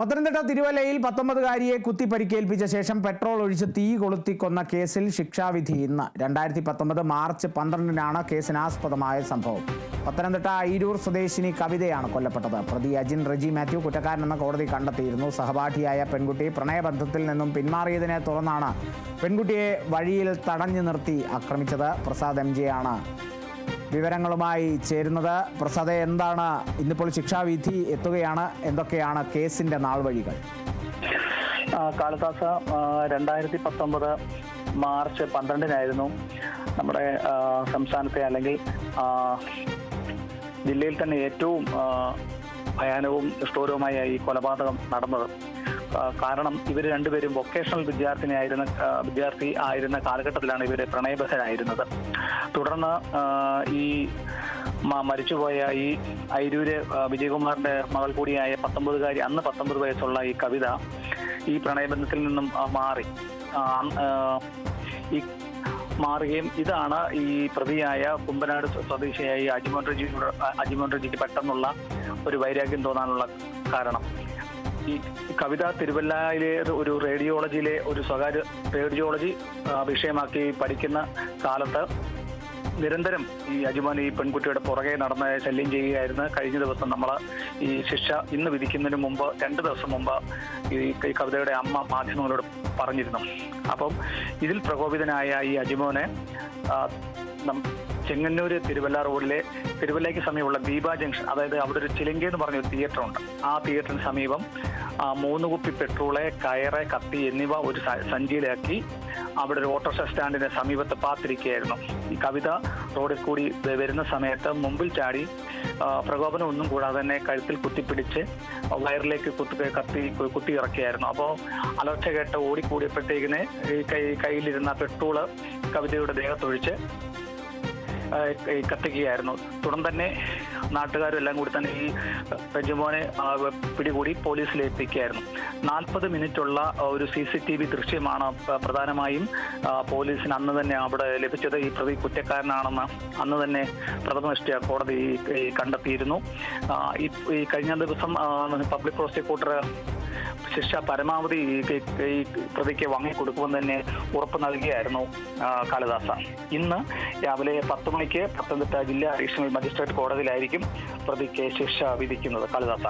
പത്തനംതിട്ട തിരുവല്ലയിൽ പത്തൊമ്പതുകാരിയെ കുത്തി പരിക്കേൽപ്പിച്ച ശേഷം പെട്രോൾ ഒഴിച്ച് തീ കൊളുത്തി കൊന്ന കേസിൽ ശിക്ഷാവിധി ഇന്ന്. രണ്ടായിരത്തി പത്തൊമ്പത് മാർച്ച് പന്ത്രണ്ടിനാണ് കേസിനാസ്പദമായ സംഭവം. പത്തനംതിട്ട അയിരൂർ സ്വദേശിനി കവിതയാണ് കൊല്ലപ്പെട്ടത്. പ്രതി അജിൻ റെജി മാത്യു കുറ്റക്കാരനെന്ന് കോടതി കണ്ടെത്തിയിരുന്നു. സഹപാഠിയായ പെൺകുട്ടി പ്രണയബന്ധത്തിൽ നിന്നും പിന്മാറിയതിനെ തുടർന്നാണ് പെൺകുട്ടിയെ വഴിയിൽ തടഞ്ഞു നിർത്തി ആക്രമിച്ചത്. പ്രസാദ് എം ആണ്. വിവരങ്ങളുമായി ചേരുന്നത്. പ്രസാദ് എന്താണ് ഇന്നിപ്പോൾ ശിക്ഷാവിധി എത്തുകയാണ്? എന്തൊക്കെയാണ് കേസിന്റെ നാൾ വഴികൾ കാളിദാസ രണ്ടായിരത്തി പത്തൊമ്പത് മാർച്ച് പന്ത്രണ്ടിനായിരുന്നു നമ്മുടെ സംസ്ഥാനത്തെ അല്ലെങ്കിൽ ജില്ലയിൽ തന്നെ ഏറ്റവും ഭയാനവും നിഷ്ഠൂരവുമായ ഈ കൊലപാതകം നടന്നത്. കാരണം ഇവർ രണ്ടുപേരും വൊക്കേഷണൽ വിദ്യാർത്ഥിനിയായിരുന്ന വിദ്യാർത്ഥി ആയിരുന്ന കാലഘട്ടത്തിലാണ് ഇവർ പ്രണയബദ്ധരായിരുന്നത് തുടർന്ന് ഈ മരിച്ചുപോയ ഈ അയിരൂര് വിജയകുമാറിന്റെ മകൾ കൂടിയായ പത്തൊമ്പതുകാരി അന്ന് പത്തൊമ്പത് വയസ്സുള്ള ഈ കവിത ഈ പ്രണയബന്ധത്തിൽ നിന്നും മാറി. ഈ മാറുകയും ഇതാണ് ഈ പ്രതിയായ കുമ്പനാട് സ്വദേശിയായ അജിമോൻ റജിയോട് അജിമോൻ റജിക്ക് പെട്ടെന്നുള്ള ഒരു വൈരാഗ്യം തോന്നാനുള്ള കാരണം. ഈ കവിത തിരുവല്ലയിലെ ഒരു റേഡിയോളജിയിലെ ഒരു സ്വകാര്യ റേഡിയോളജി വിഷയമാക്കി പഠിക്കുന്ന കാലത്ത് നിരന്തരം ഈ അജുമാൻ ഈ പെൺകുട്ടിയുടെ പുറകെ നടന്ന് ശല്യം ചെയ്യുകയായിരുന്നു. കഴിഞ്ഞ ദിവസം നമ്മൾ ഈ ശിക്ഷ ഇന്ന് വിധിക്കുന്നതിന് മുമ്പ് രണ്ട് ദിവസം മുമ്പ് ഈ കവിതയുടെ അമ്മ മാധ്യമങ്ങളോട് പറഞ്ഞിരുന്നു. അപ്പം ഇതിൽ പ്രകോപിതനായ ഈ അജുമോനെ ചെങ്ങന്നൂര് തിരുവല്ല റോഡിലെ തിരുവല്ലയ്ക്ക് സമീപമുള്ള ദീപ ജംഗ്ഷൻ അതായത് അവിടെ ഒരു ചിലങ്കി എന്ന് പറഞ്ഞ ഒരു തിയേറ്റർ ഉണ്ട്. ആ തിയേറ്ററിന് സമീപം മൂന്ന് കുപ്പി പെട്രോൾ കയറ് കത്തി എന്നിവ ഒരു സഞ്ചിയിലാക്കി അവിടെ ഒരു ഓട്ടോറിക്ഷ സ്റ്റാൻഡിന്റെ സമീപത്ത് പാത്തിരിക്കുകയായിരുന്നു. ഈ കവിത റോഡിൽ കൂടി വരുന്ന സമയത്ത് മുമ്പിൽ ചാടി പ്രകോപനം ഒന്നും കൂടാതെ തന്നെ കഴുത്തിൽ കുത്തിപ്പിടിച്ച് വയറിലേക്ക് കുത്തി കത്തി കുത്തി ഇറക്കിയായിരുന്നു. അപ്പോൾ അലർച്ച കേട്ട് ഓടിക്കൂടിയപ്പോഴത്തേക്കിന് ഈ കൈ കയ്യിലിരുന്ന പെട്രോൾ കവിതയുടെ ദേഹത്തൊഴിച്ച് കത്തിക്കുകയായിരുന്നു തുടർന്ന് തന്നെ നാട്ടുകാരും എല്ലാം കൂടി തന്നെ ഈ പെഞ്ചുമോനെ പിടികൂടി പോലീസിൽ ഏൽപ്പിക്കുകയായിരുന്നു നാൽപ്പത് മിനിറ്റുള്ള ഒരു സി സി ടി വി ദൃശ്യമാണ് പ്രധാനമായും പോലീസിന് അന്ന് തന്നെ അവിടെ ലഭിച്ചത്. ഈ പ്രതി കുറ്റക്കാരനാണെന്ന് അന്ന് തന്നെ പ്രഥമദൃഷ്ട്യ കോടതി ഈ കണ്ടെത്തിയിരുന്നു. ഈ കഴിഞ്ഞ ദിവസം പബ്ലിക് പ്രോസിക്യൂട്ടർ ശിക്ഷ പരമാവധി ഈ പ്രതിക്ക് വാങ്ങിക്കൊടുക്കുമെന്ന് തന്നെ ഉറപ്പ് നൽകിയായിരുന്നു കാളിദാസ. ഇന്ന് രാവിലെ പത്ത് മണിക്ക് പത്തനംതിട്ട ജില്ലാ അഡീഷണൽ മജിസ്ട്രേറ്റ് കോടതിയിലായിരിക്കും പ്രതിക്ക് ശിക്ഷ വിധിക്കുന്നത്. കാളിദാസ.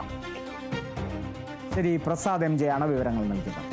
ശരി പ്രസാദ് എം ആണ് വിവരങ്ങൾ നൽകിയത്.